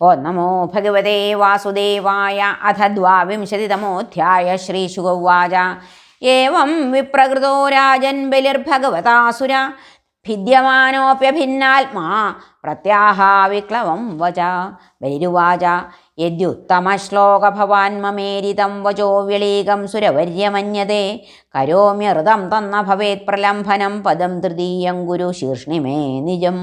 ഓ നമോ ഭഗവതേ വാസുദേവായ അഥ ദ്വാവിംശതിതമോധ്യായ ശ്രീശുഗൗവാച ഏവം വിപ്രകൃതോ രാജൻ ബലിർഭഗവതാസുര. ഭിദ്യമാനോപ്യഭിന്നാത്മാ പ്രത്യാഹാവിക്ലവം വച. ബലിരുവാച. യദ്യുത്തമശ്ലോകഭവാൻ മമേരിതം വചോ വ്യളീകം സുരവര്യമന്യതേ. കരോമ്യഹൃതം തന്ന ഭവേത് പ്രലംഭനം പദം തൃതീയം ഗുരു ശീർഷ്ണിമേ നിജം.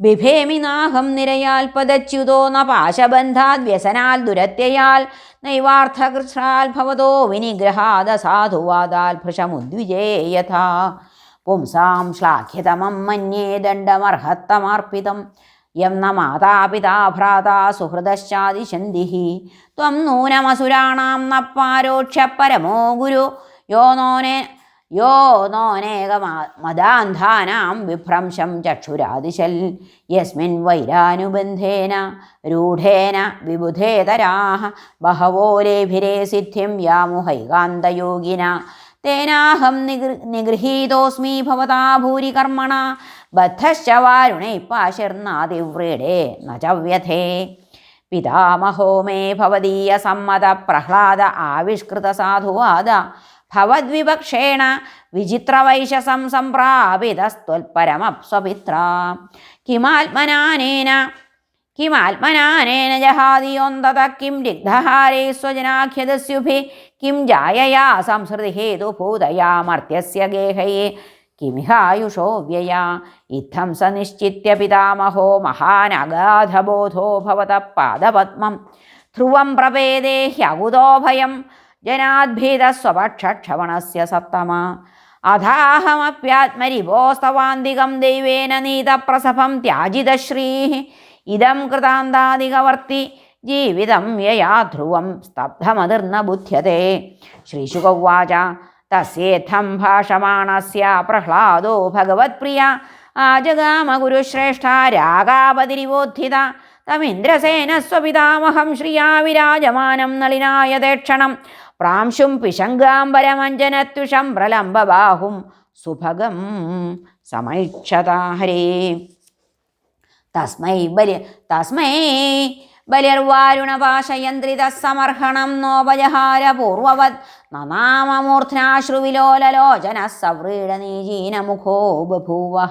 ബിഭേമി നാഹം നിരയാൽ പദച്യുതോ ന പാശബന്ധാത് വ്യസനാൽ ദുരത്യയാൽ നൈവാർത്ഥകൃഷാൽ ഭവതോ വിനിഗ്രഹാദ സാധുവാദാൽ ഭൃഷമുദ്വിജേയഥാ പുംസാം ശ്ലാഘ്യതമം മന്യേ ദണ്ഡമർഹത്തമർപ്പിതം യം ന മാതാപിതാ ഭ്രാതാ സുഹൃദശ്ചാദിശന്തി ത്വം നൂനമസുരാണാം ന പാരോക്ഷ പരമോ ഗുരു. യോ നോനെ യോ നോനേക മദാന്ധാനാം വിഭ്രംശം ചക്ഷുരാതിശൽ. യസ്മിൻ വൈരാനുബന്ധേന രൂഢേന വിബുധേതരാ ബഹവോ ലേഭിരേ സിദ്ധിം യാമുഹൈകാന്തയോഗിന തേനാഹം നിഗൃ നിഗൃഹീതോസ്മി ഭവതാ ഭൂരി കർമ്മണ ബദ്ധശ്ച വാരുണൈ പാശിർനാതിവ്രീഡേ ന ച വ്യഥേ പിതാമഹോ മേ ഭവദീയ സമ്മത പ്രഹ്ലാദ ആവിഷ്കൃത സാധുവാദ. ഭവദ്വിപക്ഷേണ വിചിത്രവൈശസം സംപ്രാപിതസ്ത്വൽപരമപ്സ്വപിത്ര കിമാത്മനാനേന किमात्मनानेन जहादियोऽन्ततः किं रिग्धहारे स्वजनाख्यदस्युभिः, किं जायया संसृतिहेतुभूतयामर्त्यस्य गेहये, किमिहायुषो व्यया, इत्थं स निश्चित्य पितामहो महानगाधबोधो भवतः पादपद्मं, ध्रुवं प्रपेदे ह्यगुदोभयं जनाद्भीतस्वपक्षक्षवणस्य सप्तमा। अधाहमप्यात्मरिभोस्तवान्तिकं दैवेन नीतप्रसभं त्याजितश्रीः ഇതം കൃതാന്താധികവർത്തി ജീവിതം യയാ ധ്രുവം സ്തബ്ധമതിർന്ന ബുദ്ധ്യത്തെ ശ്രീശുകൗവാച തസ്യേത്ഥം ഭാഷമാണസ്യ പ്രഹ്ലാദോ ഭഗവത്പ്രിയ. ആജഗാമ ഗുരുശ്രേഷ്ഠ രാഗാപതിരിവോദ്ധിത തമിന്ദ്രസേന സ്വപിതാമഹം ശ്രിയാ വിരാജമാനം നളിനായതേക്ഷണം. പ്രാംശും പിശങ്കാംബരമഞ്ജനത്വിഷം പ്രലംബബാഹും സുഭഗം സമൈക്ഷതാ ഹരേ. തസ്മൈ ബലി തസ്മൈ ബലിർവാരുണപാശയന്ത്രിതസമർഹണം നോപജഹാര പൂർവവത് നനാമമൂർധ്നാശ്രുവിലോലലോചനഃ സവ്രീഡനീജീനമുഖോ ബഭൂവ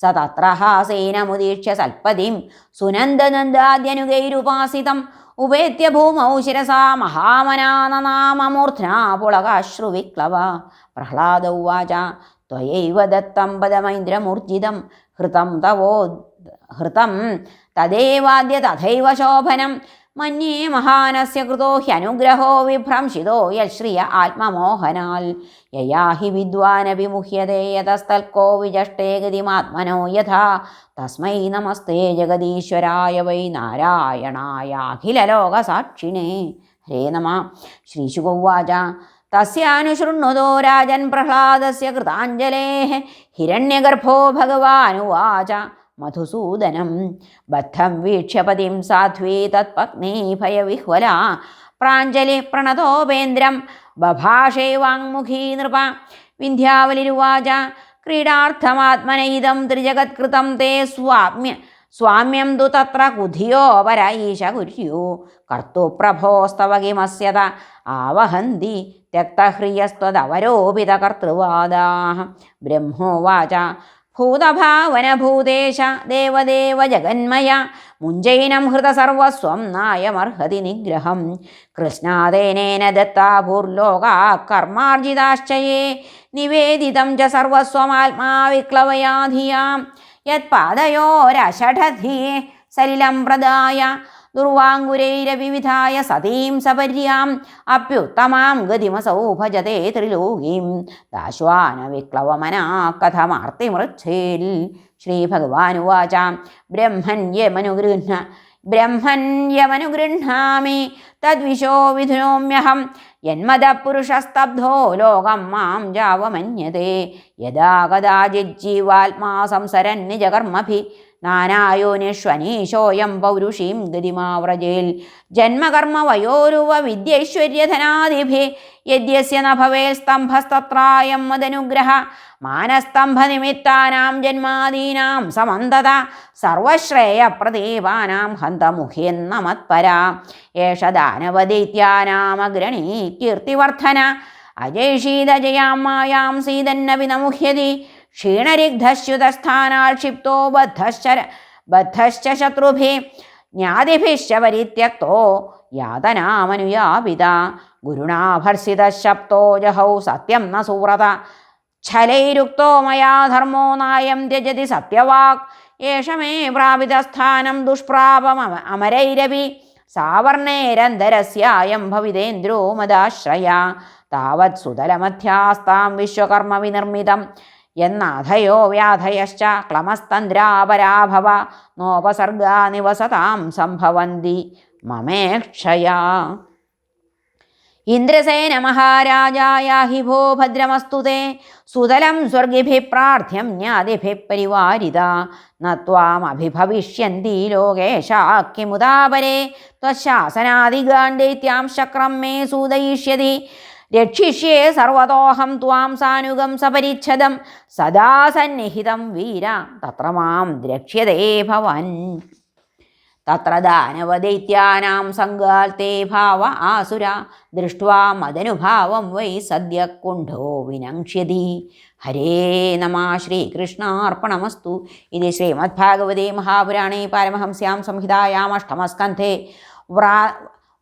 സ തത്ര ഹാസേനമുദീക്ഷ്യ സൽപതിം സുനന്ദനന്ദാദ്യനുഗൈരുപാസിതം ഉപേത്യ ഭൂമൗ ശിരസാ മഹാമനാനനാമമൂർധ്നാ പുളകാശ്രുവിക്ലവ പ്രഹ്ലാദ ഉവാച ത്വയൈവ ദത്തം പദമൈന്ദ്രമൂർജിതം ഹൃതം തവോ ഹൃതം തദേവാദ്യ തഥൈവ ശോഭനം. മന്യേ മഹാനസ്യ കൃതോ ഹ്യനുഗ്രഹോ വിഭ്രംശിതോ യശ്രിയ ആത്മമോഹനാൽ. യയാ ഹി വിദ്വാനപി മുഹ്യതേ യതസ്തൽക്കോ വിജഷ്ടേ ഗതിമാത്മനോ യഥാ. തസ്മൈ നമസ്തേ ജഗദീശ്വരായ വൈ നാരായണായ അഖിലലോകസാക്ഷിണേ ഹരേ നമ. ശ്രീശുഗൗവാച തസ്യാനുശൃണ്വതോ രാജൻ പ്രഹ്ലാദസ്യ കൃതാഞ്ജലേ ഹിരണ്യഗർഭോ ഭഗവാനുവാച. മധുസൂദനം. ബദ്ധം വീക്ഷ്യപതിം സാധ്വീ തത്പത്നീ ഭയവിഹ്വല. പ്രാഞ്ജലി പ്രണതോപേന്ദ്രം ബഭാഷേ വാങ്മുഖീ നൃപ. വിന്ധ്യാവലിരുവാച ക്രീഡാർത്ഥമാത്മനൈതം ത്രിജഗത്കൃതം തേ സ്വാമ്യ. സ്വാമ്യം തു തത്ര കുധിയോ കുധിയോപര ഈശ കുര്യു പ്രഭോസ്തവ കിമസ്യത ആവഹന്തി തക്തഹ്രിയസ്തവരോപിത കർത്തൃവാദാ ബ്രഹ്മോവാച ഭൂതഭാവനഭൂതേശ ദേവദേവ ജഗന്മയ മുഞ്ചൈനം ഹൃതസർവസ്വം നായമർഹതി നിഗ്രഹം. കൃഷ്ണാദേനേന ദത്താഭൂർലോകാ കർമാർജിതാശ്ചയേ നിവേദിതം ച സർവസ്വമാത്മാവിക്ലവയാധിയാം. യത്പാദയോരഷഠധീ സലിലം പ്രദായ ദുർവാങ്കുരൈരവിവിധായ സതീം സപര്യാം അപ്യുത്തമാം ഗതിമസൗ ഭജത്തെ ത്രിലോകീം ദാശ്വാന വിക്ലവമനാ കഥമാർത്തിമൃച്ഛേൽ ശ്രീഭഗവാനുവാച ബ്രഹ്മണ്യമനുഗൃഹ്ണ ബ്രഹ്മണ്യമനുഗൃഹാമി തദ്വിശോ വിധുനോമ്യഹം യന്മതപുരുഷസ്തബ്ധോ ലോകം മാം ജാവമന്യതേ യഥാ കഥാചിജ്ജീവാത്മാ സംസരൻ നിജകർമ്മഭി നാനായോനിഷ്വനീശോയം പൗരുഷീം ഗതിമാവ്രജേൽ ജന്മകർമ്മ വയോരുവ വിദ്യൈശ്വര്യധനാദിഭി യദ്യസ്യ നഭവേ ഭവേ സ്തംഭസ്തത്രായം മദനുഗ്രഹ. മാനസ്തംഭനിമിത്താനാം ജന്മാദീനാം സമന്തത. സർവശ്രേയപ്രദീപാനാം ഹന്തമുഖ്യെന്ന മത്പരാ ഏഷ ദാനവദൈത്യാനാമഗ്രണീ കീർത്തിവർദ്ധന. അജയ്ഷീതജയാം മായാം സീതന്നവി क्षीणरिग्धस्युतस्थानाक्षिप्तो बद्धश्चर बद्धश्च शत्रुभिः ज्ञातिभिश्च परित्यक्तो यातनामनुयापित गुरुणा भर्सितशब्दो जहौ सत्यं न सुव्रत छलैरुक्तो मया धर्मो नायं त्यजति सत्यवाक् एष मे प्रापितस्थानं दुष्प्रापमम अमरैरपि सावर्णैरन्तरस्यायं भविदेन्द्रो मदाश्रया तावत् सुतलमध्यास्तां विश्वकर्मविनिर्मितं എന്നാഥയോ വ്യാധയശ്ച ക്ലമസ്തന്ത്രാപരാഭവ നോപസർഗാ നിവസതാം സംഭവന്തി മമേക്ഷയാ. ഇന്ദ്രസേന മഹാരാജായ ഹിഭോ ഭദ്രമസ്തുതേ സുതലം സ്വർഗിഭിഃ പ്രാർത്ഥ്യം ജ്ഞാതിഭിഃ പരിവാരിത നത്വാമഭിഭവിഷ്യന്തി ലോകേശാക്കിമുദാപരേ ത്വശാസനാദിഗാണ്ഡേത്യാം ശക്രം മേ സൂദയിഷ്യതി. രക്ഷിഷ്യേ സർവതോഹം ത്വാം സാനുഗം സപരിച്ഛദം സദാ സന്നിഹിതം വീര തത്ര മാം ദ്രക്ഷ്യതേ ഭവൻ. തത്ര ദാനവദൈത്യാനാം സങ്കാൽത്തേ ഭാവ ആസുര ദൃഷ്ട്വാ മദനുഭാവം വൈ സദ്യ കുണ്ഠോ വിനങ്ഷ്യതി ഹരേ നമ ശ്രീകൃഷ്ണാർപ്പണമസ്തു. ഇത് ശ്രീമദ്ഭാഗവതേ മഹാപുരാണേ പാരമഹംസ്യാം സംഹിതായാം അഷ്ടമസ്കന്ധേ വ്രാ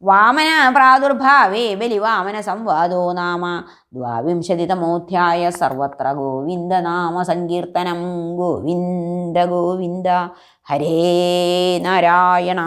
വാമന പ്രാദുർഭാവേ ബലിവാമന സംവാദോ നാമ. ദ്വാവിംശതിതമോധ്യായ സർവത്ര ഗോവിന്ദനാമ സങ്കീർത്തനം. ഗോവിന്ദ ഗോവിന്ദ. ഹരേ നാരായണ.